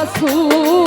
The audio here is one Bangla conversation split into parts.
রসুল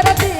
শেষের দিনে